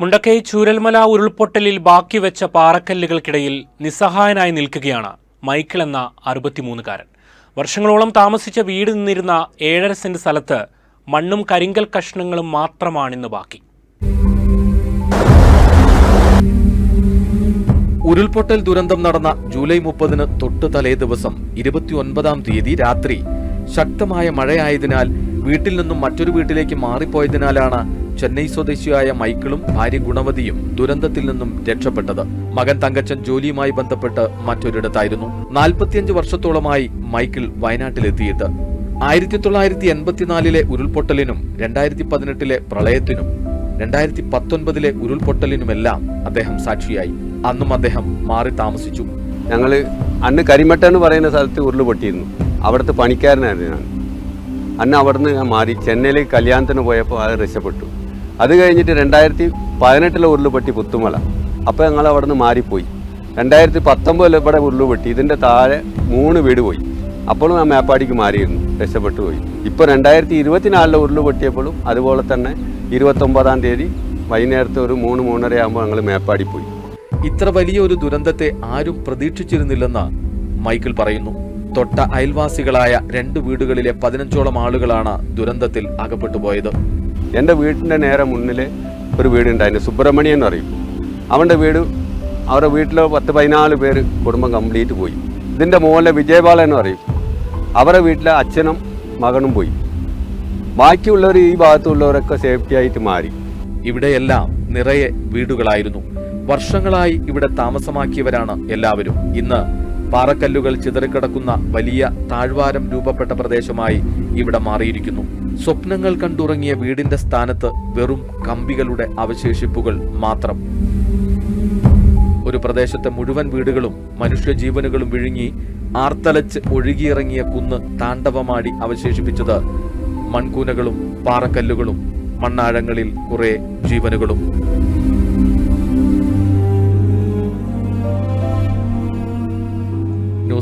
മുണ്ടക്കൈ ചൂരൽമല ഉരുൾപൊട്ടലിൽ ബാക്കി വെച്ച പാറക്കല്ലുകൾക്കിടയിൽ നിസ്സഹായനായി നിൽക്കുകയാണ് മൈക്കിൾ എന്ന അറുപത്തിമൂന്നുകാരൻ. വർഷങ്ങളോളം താമസിച്ച വീട് നിന്നിരുന്ന ഏഴര സെന്റ് സ്ഥലത്ത് മണ്ണും കരിങ്കൽ കഷ്ണങ്ങളും മാത്രമാണിന്ന് ബാക്കി. ഉരുൾപൊട്ടൽ ദുരന്തം നടന്ന ജൂലൈ മുപ്പതിന് തൊട്ട് തലേ ദിവസം ഇരുപത്തിയൊൻപതാം തീയതി രാത്രി ശക്തമായ മഴയായതിനാൽ വീട്ടിൽ നിന്നും മറ്റൊരു വീട്ടിലേക്ക് മാറിപ്പോയതിനാലാണ് ചെന്നൈ സ്വദേശിയായ മൈക്കിളും ഭാര്യ ഗുണവതിയും ദുരന്തത്തിൽ നിന്നും രക്ഷപ്പെട്ടത്. മകൻ തങ്കച്ചൻ ജോലിയുമായി ബന്ധപ്പെട്ട് മറ്റൊരിടത്തായിരുന്നു. നാൽപ്പത്തിയഞ്ച് വർഷത്തോളമായി മൈക്കിൾ വയനാട്ടിലെത്തിയിട്ട്. ആയിരത്തി തൊള്ളായിരത്തി എൺപത്തിനാലിലെ ഉരുൾപൊട്ടലിനും രണ്ടായിരത്തി പതിനെട്ടിലെ പ്രളയത്തിനും രണ്ടായിരത്തി പത്തൊൻപതിലെ ഉരുൾപൊട്ടലിനുമെല്ലാം അദ്ദേഹം സാക്ഷിയായി. അന്നും അദ്ദേഹം മാറി താമസിച്ചു. ഞങ്ങൾ അന്ന് കരിമട്ട എന്ന് പറയുന്ന സ്ഥലത്ത് ഉരുൾപൊട്ടിയിരുന്നു അവിടുത്തെ പണിക്കാരനായിരുന്നു ഞാൻ. അന്ന് അവിടുന്ന് ഞാൻ മാറി. ചെന്നൈയിലേക്ക് കല്യാണത്തിന് പോയപ്പോൾ അത് രക്ഷപ്പെട്ടു. അത് കഴിഞ്ഞിട്ട് രണ്ടായിരത്തി പതിനെട്ടിലെ ഉരുളുപെട്ടി പൊട്ടി പുത്തുമല. അപ്പോൾ ഞങ്ങൾ അവിടെ നിന്ന് മാറിപ്പോയി. രണ്ടായിരത്തി പത്തൊമ്പതിൽ ഇവിടെ ഉരുളുപെട്ടി ഇതിന്റെ താഴെ മൂന്ന് വീട് പോയി. അപ്പോഴും ഞാൻ മേപ്പാടിക്ക് മാറിയിരുന്നു. രക്ഷപ്പെട്ടു പോയി. ഇപ്പോൾ രണ്ടായിരത്തി ഇരുപത്തിനാലിലെ ഉരുളുപെട്ടിയപ്പോഴും അതുപോലെ തന്നെ ഇരുപത്തൊമ്പതാം തീയതി വൈകുന്നേരത്തെ ഒരു മൂന്ന് മൂന്നര ആകുമ്പോൾ ഞങ്ങൾ മേപ്പാടി പോയി. ഇത്ര വലിയ ഒരു ദുരന്തത്തെ ആരും പ്രതീക്ഷിച്ചിരുന്നില്ലെന്ന് മൈക്കിൾ പറയുന്നു. തൊട്ട അയൽവാസികളായ രണ്ട് വീടുകളിലെ പതിനഞ്ചോളം ആളുകളാണ് ദുരന്തത്തിൽ അകപ്പെട്ടു പോയത് എന്റെ വീട്ടിന്റെ നേരെ മുന്നിൽ ഒരു വീടുണ്ടായിരുന്നു സുബ്രഹ്മണ്യൻ എന്ന് പറയും. അവന്റെ വീട് അവരുടെ വീട്ടിൽ പത്ത് പതിനാല് പേര് കുടുംബം കംപ്ലീറ്റ് പോയി. ഇതിന്റെ മോലെ വിജയബാലൻ എന്ന് പറയും. അവരുടെ വീട്ടിലെ അച്ഛനും മകനും പോയി. ബാക്കിയുള്ളവർ ഈ ഭാഗത്തുള്ളവരൊക്കെ സേഫ്റ്റി ആയിട്ട് മാറി. ഇവിടെയെല്ലാം നിറയെ വീടുകളായിരുന്നു. വർഷങ്ങളായി ഇവിടെ താമസമാക്കിയവരാണ് എല്ലാവരും. ഇന്ന് പാറക്കല്ലുകൾ ചിതറിക്കിടക്കുന്ന വലിയ താഴ്വാരം രൂപപ്പെട്ട പ്രദേശമായി ഇവിടെ മാറിയിരിക്കുന്നു. സ്വപ്നങ്ങൾ കണ്ടുറങ്ങിയ വീടിന്റെ സ്ഥാനത്ത് വെറും കമ്പികളുടെ അവശേഷിപ്പുകൾ മാത്രം. ഒരു പ്രദേശത്തെ മുഴുവൻ വീടുകളും മനുഷ്യജീവനുകളും വിഴുങ്ങി ആർത്തലച്ച് ഒഴുകിയിറങ്ങിയ കുന്ന് താണ്ഡവമാടി അവശേഷിപ്പിച്ചത് മൺകൂനകളും പാറക്കല്ലുകളും മണ്ണാഴങ്ങളിൽ കുറെ ജീവനുകളും.